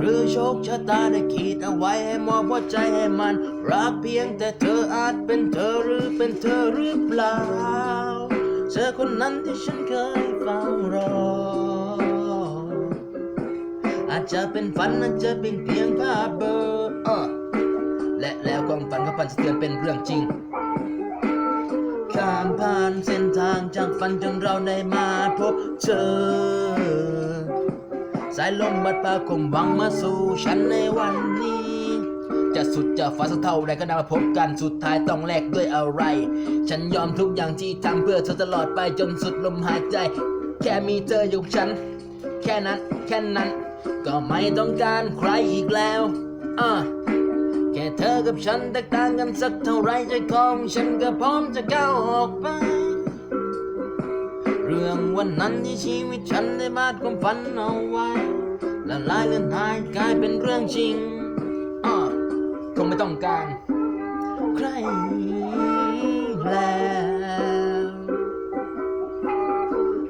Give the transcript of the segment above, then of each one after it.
หรือโชคชะตาได้ขีดเอาไว้ให้มอบหัวใจให้มัน รักเพียงแต่เธออาจเป็นเธอหรือเป็นเธอหรือเปล่า เธอคนนั้นที่ฉันเคยเฝ้ารอ อาจจะเป็นฝันอาจจะเป็นเพียงภาพเบลอและแล้วความฝันก็พันสะเทือนเป็นเรื่องจริงข้ามผ่านเส้นทางจากฝันจนเราได้มาพบเธอายลมบัดพาคมหวังมาสู่ฉันในวันนี้ จะสุดจะฟ้าสักเท่าไรก็นำมาพบกันสุดท้ายต้องแลกด้วยอะไร ฉันยอมทุกอย่างที่ทำเพื่อเธอตลอดไปจนสุดลมหายใจ แค่มีเธออยู่กับฉัน แค่นั้นแค่นั้น ก็ไม่ต้องการใครอีกแล้วอะแค่เธอกับฉันแตกต่างกันสักเท่าไรใจของฉันก็พร้อมจะก้าวออกไป รื่องวันนั้นที่ชีวิตฉันได้บาดความฝันเอาไว้ละลายเลือนหายกลายเป็นเรื่องจริงอะคงไม่ต้องการ ใครแล้ว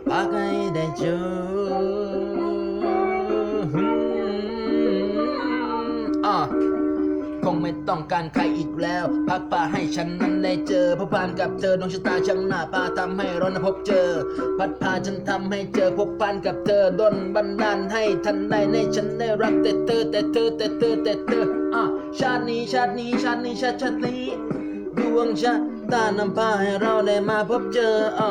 ปากให้ได้เจอ งไม่ต้องการใครอีกแล้ว พักพาให้ฉันนั้นได้เจอพบพานกับเธอดวงชะตาช่างหน้าพาทำให้เรานั้นพบเจอ พัดพาฉันทำให้เจอพบพานกับเธอดนบันดาลให้ทันได้ในฉันได้รักแต่เธอแต่เธอแต่เธอแต่เธออะชาตินี้ชาตินี้ชาตินี้ชาติชาตินี้ดวงชะตานำพาให้เราได้มาพบเจออะ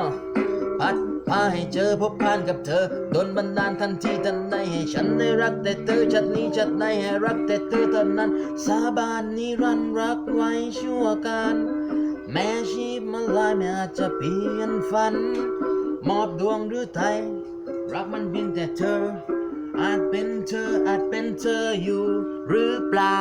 พัด พาให้เจอพบผ่านกับเธอโดนบันดาลทันทีทันใดให้ฉันได้รักแต่เธอชัดนี้ชัดในให้รักแต่เธอเท่านั้น สาบานนิรันดร์รักไว้ชั่วการแม้ชีพมันลายไม่อาจจะเปลี่ยนฝัน มอบดวงหรือไทย รักมันเพียงแต่เธอ อาจเป็นเธออาจเป็นเธออยู่หรือเปล่า